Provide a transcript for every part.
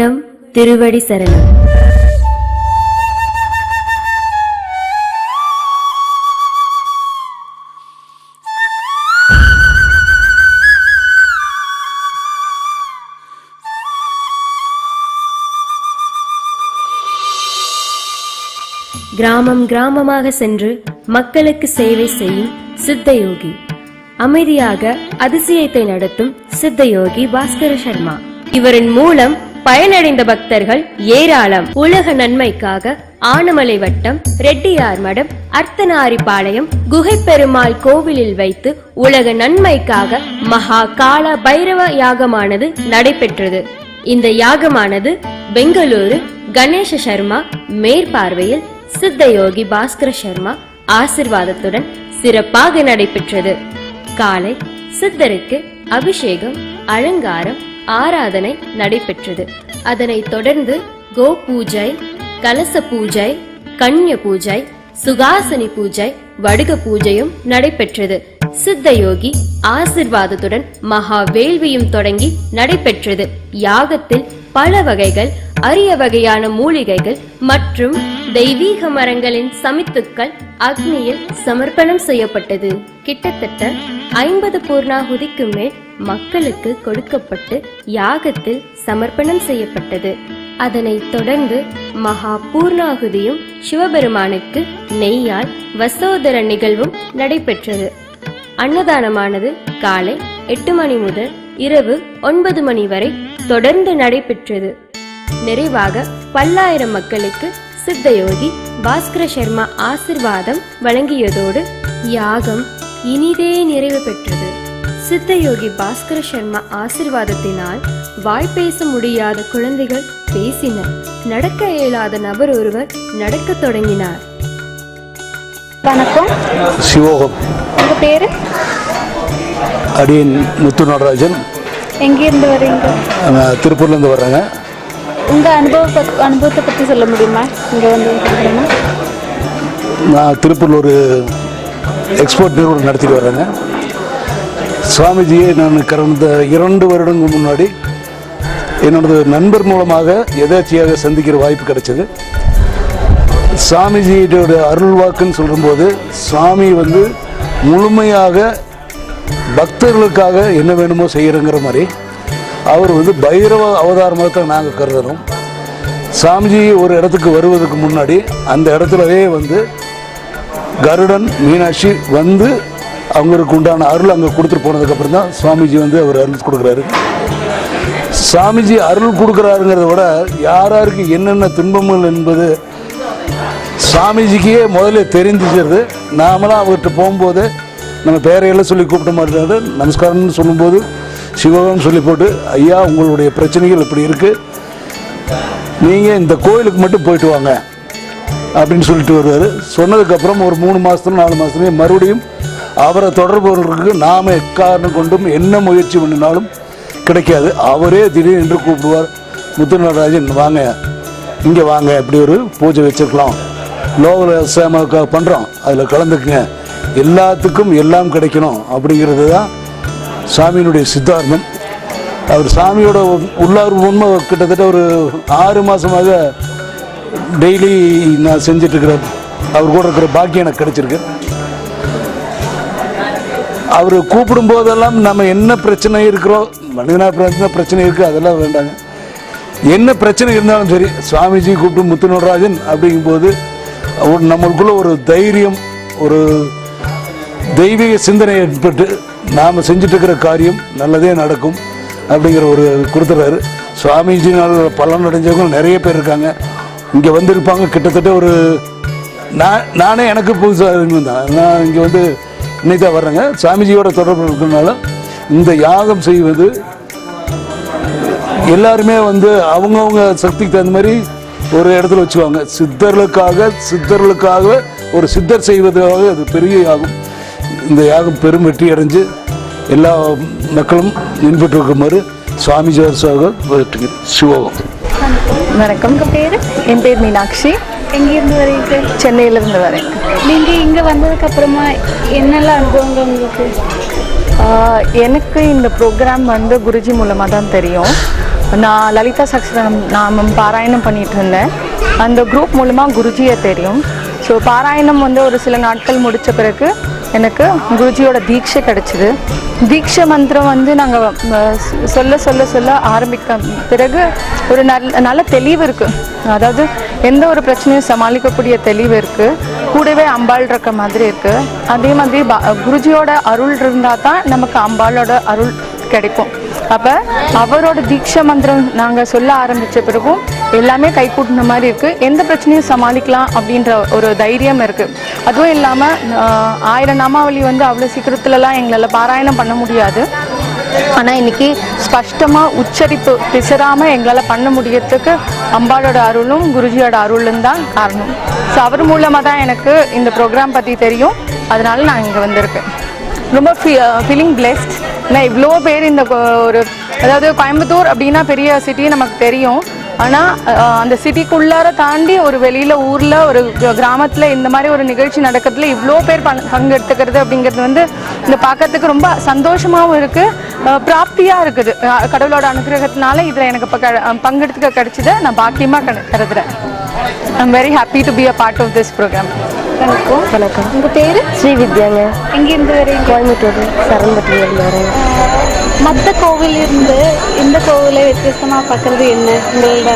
நம் திருவடி சரணம். கிராமம் கிராமமாக சென்று மக்களுக்கு சேவை செய்யும் சித்தயோகி. அமைதியாக அதிசயத்தை நடத்தும் சித்தயோகி பாஸ்கர சர்மா. இவரின் மூலம் பயனடைந்த பக்தர்கள் ஏராளம். உலக நன்மைக்காக ஆனமலை வட்டம் ரெட்டியார் மடம் அர்த்தநாரிபாளையம் குகைப்பெருமாள் கோவிலில் வைத்து உலக நன்மைக்காக மகா கால பைரவ யாகமானது நடைபெற்றது. இந்த யாகமானது பெங்களூரு கணேஷ சர்மா மேற்பார்வையில் சித்தயோகி பாஸ்கர சர்மா ஆசிர்வாதத்துடன் சிறப்பாக நடைபெற்றது. காலை சித்தருக்கு அபிஷேகம் அலங்காரம் ஆராதனை நடைபெற்றது. அதனைத் தொடர்ந்து கோ பூஜை கலச பூஜை கன்ய பூஜை சுகாசனி பூஜை வடுக பூஜையும் நடைபெற்றது. சித்தயோகி ஆசிர்வாதத்துடன் மகா வேள்வியும் தொடங்கி நடைபெற்றது. யாகத்தில் பல வகைகள் அரிய வகையான மூலிகைகள் மற்றும் தெய்வீக மரங்களின் சமித்துக்கள் அக்னியில் சமர்ப்பணம் செய்யப்பட்டது. கிட்டத்தட்ட ஐம்பது பூர்ணாகுதிக்கு மேல் மக்களுக்கு கொடுக்கப்பட்டு யாகத்தில் சமர்ப்பணம் செய்யப்பட்டது. அதனைத் தொடர்ந்து மகா பூர்ணாகுதியும் சிவபெருமானுக்கு நெய்யால் வசோதர நிகழ்வும் நடைபெற்றது. அன்னதானமானது காலை எட்டு மணி முதல் இரவு ஒன்பது மணி வரை தொடர்ந்து நடைபெற்றது. நிறைவாக பல்லாயிரம் மக்களுக்கு சித்தயோகி பாஸ்கர சர்மா ஆசிர்வாதம் வழங்கியதோடு யாகம் இனிதே நிறைவு பெற்றது. சித்தயோகி பாஸ்கர சர்மா ஆசிர்வாதத்தினால் வாய் பேச முடியாத குழந்தைகள் பேசினர். நடக்க இயலாத நபர் ஒருவர் நடக்கத் தொடங்கினார். வணக்கம். சிவோகம் உங்க பேரு? அடியன் முத்து நடராஜன். எங்கேருந்து வரீங்க? திருப்பூர்லேருந்து வர்றேங்க. உங்க அனுபவ அனுபவத்தை பத்தி சொல்ல முடியுமா? இங்க வந்து? நான் திருப்பூரில் ஒரு எக்ஸ்போர்ட் நிறுவனம் நடத்திட்டு வர்றேங்க. சுவாமிஜியை நான் கடந்த இரண்டு வருடங்கள் முன்னாடி என்னோட நண்பர் மூலமாக எதேச்சியாக சந்திக்கிற வாய்ப்பு கிடைச்சது. சாமிஜியோட அருள் வாக்குன்னு சொல்லும்போது சுவாமி வந்து முழுமையாக பக்தர்களுக்காக என்ன வேணுமோ செய்கிறங்கிற மாதிரி அவர் வந்து பைரவ அவதாரமாக தான் நாங்கள் கருதுகிறோம் சாமிஜி ஒரு இடத்துக்கு வருவதற்கு முன்னாடி அந்த இடத்துலவே வந்து கருடன் மீனாட்சி வந்து அவங்களுக்கு உண்டான அருள் அங்கே கொடுத்துட்டு போனதுக்கப்புறம் தான் சுவாமிஜி வந்து அவர் அருள் கொடுக்குறாரு. சாமிஜி அருள் கொடுக்குறாருங்கிறத விட யாராருக்கு என்னென்ன துன்பங்கள் என்பது சாமிஜிக்கே முதல்ல தெரிஞ்சிச்சிருது நாமளாம் அவர்கிட்ட போகும்போது நம்ம பேரையெல்லாம் சொல்லி கூப்பிட்ட மாட்டாரு நமஸ்காரம்னு சொல்லும்போது சிவகம் சொல்லி போட்டு ஐயா உங்களுடைய பிரச்சனைகள் இப்படி இருக்குது நீங்கள் இந்த கோயிலுக்கு மட்டும் போயிட்டு வாங்க. அப்படின்னு சொல்லிட்டு வருவார். சொன்னதுக்கப்புறம் ஒரு மூணு மாதத்துல நாலு மாதத்துலையும் மறுபடியும் அவரை தொடர்பவர்களுக்கு நாம் எக்காரணம் கொண்டும் என்ன முயற்சி பண்ணினாலும் கிடைக்காது. அவரே திடீரென்று கூப்பிடுவார். முத்து நடராஜன் வாங்க இங்கே வாங்க இப்படி ஒரு பூஜை வச்சிருக்கலாம். லோக சேமக்கா பண்ணுறோம் அதில் கலந்துக்குங்க. எல்லாத்துக்கும் எல்லாம் கிடைக்கணும். அப்படிங்கிறது தான் சாமியினுடைய சித்தார்த்தம். அவர் சாமியோட உள்ளார் உண்மை கிட்டத்தட்ட ஒரு ஆறு மாதமாக டெய்லி நான் செஞ்சுட்டு அவர் கூட இருக்கிற பாக்கியம் எனக்கு கிடைச்சிருக்கு. அவர் கூப்பிடும் போதெல்லாம் நம்ம என்ன பிரச்சனை இருக்கிறோம்? மனிதனா பிரச்சனை பிரச்சனை இருக்குது அதெல்லாம் வேண்டாங்க. என்ன பிரச்சனை இருந்தாலும் சரி சுவாமிஜி கூப்பிட்டு முத்து நடராஜன் அப்படிங்கும்போது ஒரு நம்மளுக்குள்ள ஒரு தைரியம் ஒரு தெய்வீக சிந்தனை ஏற்பட்டு நாம் செஞ்சுட்டு இருக்கிற காரியம் நல்லதே நடக்கும் அப்படிங்கிற ஒரு கொடுத்துறாரு. சுவாமிஜினால் பலன் அடைஞ்சவங்க நிறைய பேர் இருக்காங்க. இங்கே வந்திருப்பாங்க கிட்டத்தட்ட ஒரு நான் நானே எனக்கு புதுசாக தான். நான் இங்கே வந்து இன்னைக்கு தான் வர்றேங்க. சாமிஜியோட தொடர்பு இருக்கிறதுனால இந்த யாகம் செய்வது எல்லாருமே வந்து அவங்கவுங்க சக்திக்கு தகுந்த மாதிரி ஒரு இடத்துல வச்சுக்குவாங்க. சித்தர்களுக்காக சித்தர்களுக்காக ஒரு சித்தர் செய்வதாக அது பெரிய யாகம். இந்த யாகம் பெரும் வெற்றி அடைஞ்சு எல்லா மக்களும் இன்பெற்று இருக்குமாறு சுவாமிஜி சிவோகம் வணக்கம். பேர்? என் பேர் மீனாட்சி. எங்கேருந்து வரீங்க? சென்னையிலேருந்து வரேன். நீங்க இங்க வந்ததுக்கு அப்புறமா என்னெல்லாம் அனுபவங்கள் உங்களுக்கு? எனக்கு இந்த ப்ரோக்ராம் வந்து குருஜி மூலமாக தான் தெரியும். நான் லலிதா சக்ஷரம் நாமம் பாராயணம் பண்ணிட்டு இருந்தேன். அந்த குரூப் மூலமாக குருஜியை தெரியும். ஸோ பாராயணம் வந்து ஒரு சில நாட்கள் முடித்த பிறகு எனக்கு குருஜியோட தீட்சை கிடைச்சிது. தீட்சை மந்திரம் வந்து நாங்கள் சொல்ல சொல்ல சொல்ல ஆரம்பிக்க பிறகு ஒரு நல்ல நல்ல தெளிவு இருக்குது அதாவது எந்த ஒரு பிரச்சனையும் சமாளிக்கக்கூடிய தெளிவு இருக்குது கூடவே அம்பாள் இருக்க மாதிரி இருக்குது அதே மாதிரி குருஜியோட அருள் இருந்தால் தான் நமக்கு அம்பாளோட அருள் கிடைக்கும். அப்போ அவரோட தீட்சை மந்திரம் நாங்கள் சொல்ல ஆரம்பித்த பிறகும் எல்லாமே கைகூட்டின மாதிரி இருக்குது எந்த பிரச்சனையும் சமாளிக்கலாம் அப்படின்ற ஒரு தைரியம் இருக்குது அதுவும் இல்லாமல் ஆயிரம் நாமாவளி வந்து அவ்வளோ சீக்கிரத்துலலாம் எங்களால் பாராயணம் பண்ண முடியாது. ஆனால் இன்னைக்கு ஸ்பஷ்டமாக உச்சரிப்பு பிசராமல் எங்களால் பண்ண முடியறதுக்கு அம்பாளோட அருளும் குருஜியோட அருளும் தான் காரணம். ஸோ அவர் மூலமாக தான் எனக்கு இந்த ப்ரோக்ராம் பற்றி தெரியும். அதனால நான் இங்கே வந்திருக்கேன். ரொம்ப ஃபீலிங் பிளெஸ்ட் ஏன்னா இவ்வளோ பேர் இந்த ஒரு அதாவது கோயம்புத்தூர் அப்படின்னா பெரிய சிட்டி நமக்கு தெரியும். ஆனால் அந்த சிட்டிக்குள்ளார தாண்டி ஒரு வெளியில் ஊரில் ஒரு கிராமத்தில் இந்த மாதிரி ஒரு நிகழ்ச்சி நடக்கிறதுல இவ்வளோ பேர் பங்கெடுத்துக்கிறது அப்படிங்கிறது வந்து இந்த பார்க்கறதுக்கு ரொம்ப சந்தோஷமாகவும் இருக்குது பிராப்தியாக இருக்குது. கடவுளோட அனுகிரகத்தினால இதில் எனக்கு இப்போ பங்கெடுத்துக்க கிடைச்சதை நான் பாக்கியமாக கருதுறேன். I'm very happy to be a part of this programme வணக்கம். வணக்கம். உங்கள் பேர்? ஸ்ரீ வித்யாங்க. எங்கேருந்து வரீங்க? கோயம்புத்தூர் சரண்பட்டியிலிருந்து வரேன். மற்ற கோவில் இருந்து இந்த கோவிலை வித்தியாசமாக பார்க்குறது என்ன? உங்களோட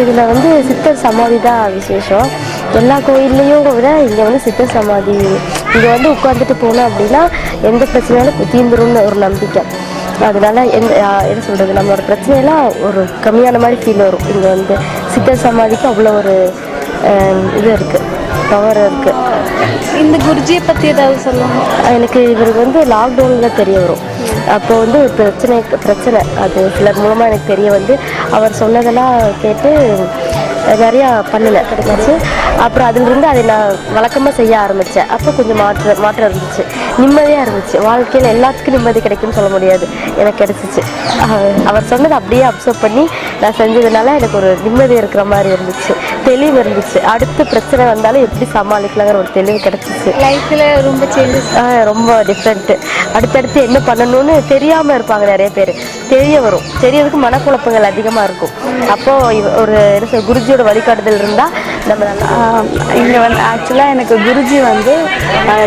இதில் வந்து சித்தர் சமாதி தான் விசேஷம். எல்லா கோயில்லையும் விட இங்கே வந்து சித்தர் சமாதி. இங்கே வந்து உட்காந்துட்டு போனோம் அப்படின்னா எந்த பிரச்சனையாலும் தீந்துரும்னு ஒரு நம்பிக்கை. அதனால எந்த என்ன சொல்கிறது நம்மளோட பிரச்சனையெல்லாம் ஒரு கம்மியான மாதிரி ஃபீல் வரும். இங்கே வந்து சித்தர் சமாதிக்கு அவ்வளோ ஒரு இது இருக்குது பவர் இருக்குது இந்த குருஜியை பற்றி ஏதாவது சொல்லுங்க. எனக்கு இவர் வந்து லாக்டவுனில் தெரிய வரும். அப்போ வந்து ஒரு பிரச்சனை பிரச்சனை. அது சிலர் மூலமாக எனக்கு தெரிய வந்து அவர் சொன்னதெல்லாம் கேட்டு நிறையா பண்ணல கிடைச்சிச்சு. அப்புறம் அதிலிருந்து அதை நான் வழக்கமாக செய்ய ஆரம்பித்தேன் அப்போ கொஞ்சம் மாற்ற மாற்றம் இருந்துச்சு. நிம்மதியாக இருந்துச்சு. வாழ்க்கையில் எல்லாத்துக்கும் நிம்மதி கிடைக்கும்னு சொல்ல முடியாது. எனக்கு கிடைச்சிச்சு. அவர் சொன்னதை அப்படியே அப்சர்வ் பண்ணி நான் செஞ்சதுனால எனக்கு ஒரு நிம்மதி இருக்கிற மாதிரி இருந்துச்சு. தெளிவு இருந்துச்சு. அடுத்த பிரச்சனை வந்தாலும் எப்படி சமாளிக்கலாங்கிற ஒரு தெளிவு கிடைச்சிச்சு. லைஃப்பில் ரொம்ப சேஞ்சஸ் ரொம்ப டிஃப்ரெண்ட்டு அடுத்தடுத்து என்ன பண்ணணும்னு தெரியாமல் இருப்பாங்க நிறைய பேர். தெரிய வரும். தெரியறதுக்கு மனக்குழப்பங்கள் அதிகமாக இருக்கும். அப்போது ஒரு குருஜியோட வழிகாட்டுதல் இருந்தால் இங்கே வந்து ஆக்சுவலாக எனக்கு குருஜி வந்து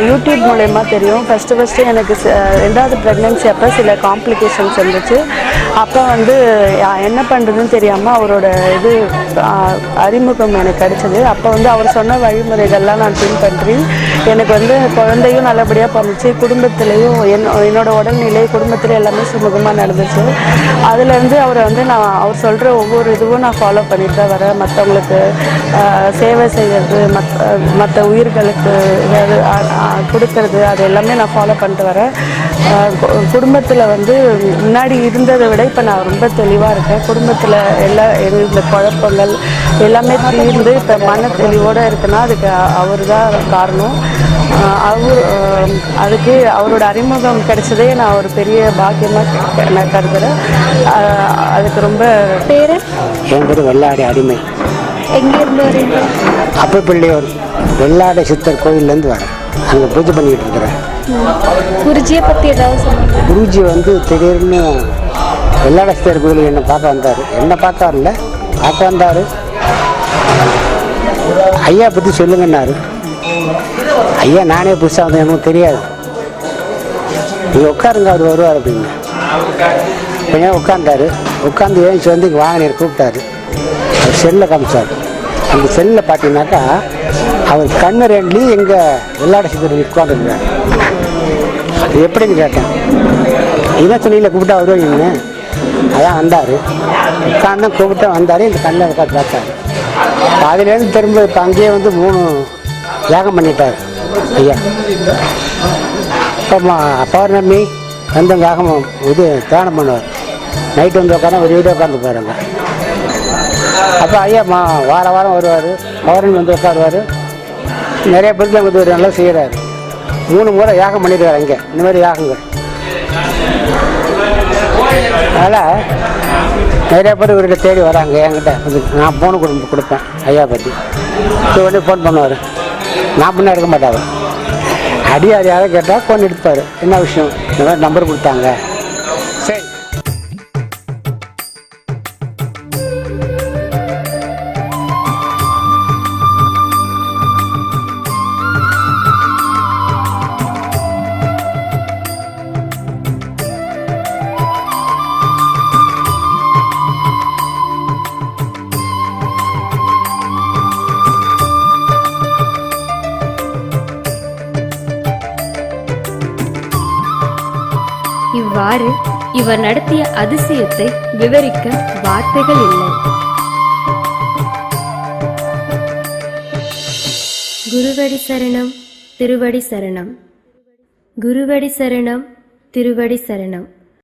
யூடியூப் மூலயமா தெரியும். ஃபஸ்ட்டு ஃபஸ்ட்டு எனக்கு ச- ரெண்டாவது ப்ரெக்னென்சி அப்போ சில காம்ப்ளிகேஷன்ஸ் இருந்துச்சு. அப்போ வந்து என்ன பண்ணுறதுன்னு தெரியாமல் அவரோட இது அறிமுகம் எனக்கு கிடச்சிது. அப்போ வந்து அவர் சொன்ன வழிமுறைகள்லாம் நான் பின்பற்றி எனக்கு வந்து குழந்தையும் நல்லபடியாக பண்ணுச்சு குடும்பத்துலேயும் என் என்னோட உடல்நிலை குடும்பத்தில் எல்லாமே சுமூகமாக நடந்துச்சு. அதுலேருந்து அவரை வந்து நான் அவர் சொல்கிற ஒவ்வொரு இதுவும் நான் ஃபாலோ பண்ணிட்டு தான் வரேன். மற்றவங்களுக்கு சேவை செய்கிறது மற்ற மற்ற உயிர்களுக்கு ஏதாவது கொடுக்கறது அது எல்லாமே நான் ஃபாலோ பண்ணிட்டு வரேன். குடும்பத்தில் வந்து முன்னாடி இருந்ததை விட இப்போ நான் ரொம்ப தெளிவாக இருக்கேன். குடும்பத்தில் எல்லா இந்த குழப்பங்கள் எல்லாமே தீர்ந்து இப்போ மன தெளிவோடு இருக்குன்னா அதுக்கு அவர் தான் காரணம் அவர் அதுக்கு அவரோட அறிமுகம் கிடைச்சதே நான் ஒரு பெரிய பாக்கியமாக நான் கருதுகிறேன் அதுக்கு ரொம்ப பேர்? என் பேர் வெள்ளாடி அடிமை. எங்கேருந்து வரீங்க? அப்பப்பிள்ளையூர் வெள்ளாடை சித்தர் கோயில்லேருந்து வரேன். அங்கே பூஜை பண்ணிக்கிட்டு இருக்கிறேன். குருஜியை பற்றி ஏதாவது குருஜி வந்து திடீர்னு வெள்ளாடை சித்தர் கோயிலுக்கு என்னை பார்க்க வந்தார். என்னை பார்க்க வரல பார்க்க வந்தார். ஐயா பற்றி சொல்லுங்கன்னாரு. ஐயா நானே புதுசாக வந்தேன் எனக்கு தெரியாது. நீங்கள் உட்காருங்க அவர் வருவார் அப்படின்னு. ஏன் உட்காந்தாரு உட்காந்து ஏஞ்சி வந்து இங்கே கூப்பிட்டாரு. அவர் செல்லில் காமிச்சார். அந்த செல்லில் பார்த்தீங்கன்னாக்கா அவர் கண்ணு ரெண்டு எங்கள் விளையாட சித்தர் உட்காந்துருக்காரு அது எப்படின்னு கேட்டேன். இதான் சொன்னீங்களே கூப்பிட்டா வருவீங்க அதான் வந்தார். உட்காந்து கூப்பிட்டு வந்தார். இந்த கண்ணில் உட்காந்து பார்த்தாரு. அதுலேருந்து திரும்ப இப்போ அங்கேயே வந்து மூணு யாகம் பண்ணிட்டார். ஐயா. இப்போ பௌர்ணமி வந்து யாகம் இது தியானம் பண்ணுவார். நைட்டு வந்து உட்காந்து ஒரு வீடியோ உட்காந்து பாருங்க அப்போ ஐயா மா வார வாரம் வருவார். பௌர்ணமி வந்து உட்காருவார். நிறைய பேருக்கு வந்து ஒரு நல்லா செய்கிறாரு மூணு முறை யாகம் பண்ணிடுவார் இங்கே இந்த மாதிரி யாகங்கள். அதனால் நிறைய பேர் இவர்கிட்ட தேடி வராங்க என்கிட்ட. நான் ஃபோனு கொடு கொடுப்பேன் ஐயா பற்றி இது உடனே ஃபோன் பண்ணுவார். நான் பண்ண எடுக்க மாட்டார் அடி யாரை கேட்டால் ஃபோன் எடுப்பார். என்ன விஷயம்? இந்த மாதிரி நம்பர் கொடுத்தாங்க. இவ்வாறு இவர் நடத்திய அதிசயத்தை விவரிக்க வார்த்தைகள் இல்லை. குருவடி சரணம் திருவடி சரணம். குருவடி சரணம் திருவடி சரணம்.